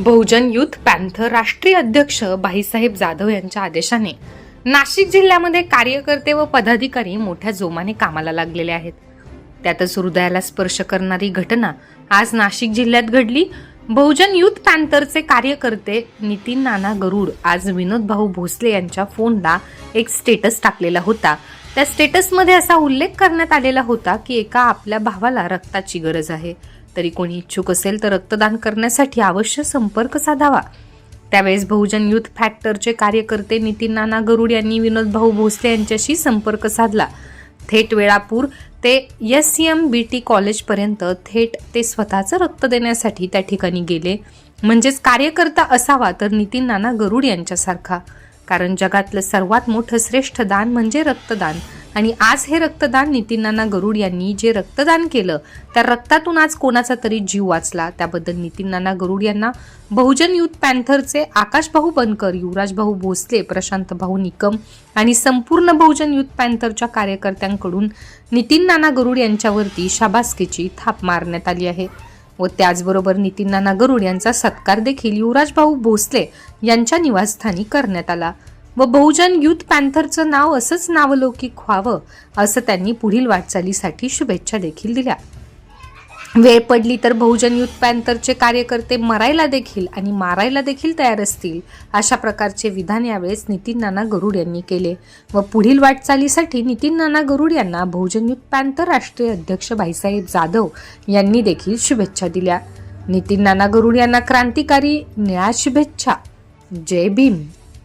बहुजन youth panther राष्ट्रीय अध्यक्ष भाईसाहेब जाधव यांच्या आदेशाने नाशिक जिल्ह्यामध्ये कार्यकर्ते व पदाधिकारी मोठ्या जोमाने कामाला लागलेले आहेत. त्यातच हृदयाला स्पर्श करणारी घटना आज नाशिक जिल्ह्यात घडली. बहुजन युथ पॅन्थरचे कार्यकर्ते नितीन नाना गरुड आज विनोद भाऊ भोसले यांच्या फोनला एक स्टेटस टाकलेला होता. त्या स्टेटसमध्ये असा उल्लेख करण्यात आलेला होता की एका आपल्या भावाला रक्ताची गरज आहे. तरी कोणी इच्छुक असेल तर रक्तदान करण्यासाठी अवश्य संपर्क साधावा. त्यावेळेस बहुजन युथ फॅक्टरचे कार्यकर्ते नितीन नाना गरुड यांनी विनोद भाऊ भोसले यांच्याशी संपर्क साधला. थेट वेळापूर ते S C M B T कॉलेजपर्यंत थेट ते स्वतःचं रक्त देण्यासाठी त्या ठिकाणी गेले. म्हणजेच कार्यकर्ता असावा तर नितीन नाना गरुड यांच्यासारखा. कारण जगातलं सर्वात मोठं श्रेष्ठ दान म्हणजे रक्तदान. आणि आज हे रक्तदान नितीन नाना गरुड यांनी जे रक्तदान केलं त्या रक्तातून आज कोणाचा तरी जीव वाचला त्याबद्दल नितीन नाना गरुड यांना बहुजन युथ पॅन्थरचे आकाश भाऊ बनकर युवराज भाऊ भोसले प्रशांत भाऊ निकम आणि संपूर्ण बहुजन युथ पॅन्थरच्या कार्यकर्त्यांकडून नितीन नाना गरुड यांच्यावरती शाबासकीची थाप मारण्यात आली आहे. व त्याचबरोबर नितीन नाना गरुड यांचा सत्कार देखील युवराज भाऊ भोसले यांच्या निवासस्थानी करण्यात आला. व बहुजन युथ पॅन्थरचं नाव असंच नावलौकिक व्हावं असं त्यांनी पुढील वाटचालीसाठी शुभेच्छा देखील दिल्या. वेळ पडली तर बहुजन युथ पॅन्थरचे कार्यकर्ते मरायला देखील आणि मारायला देखील तयार असतील अशा प्रकारचे विधान यावेळेस नितीन नाना गरुड यांनी केले. व पुढील वाटचालीसाठी नितीन नाना गरुड यांना बहुजन युथ पॅन्थर राष्ट्रीय अध्यक्ष भाईसाहेब जाधव यांनी देखील शुभेच्छा दिल्या. नितीन नाना गरुड यांना क्रांतिकारी निळा शुभेच्छा. जय भीम.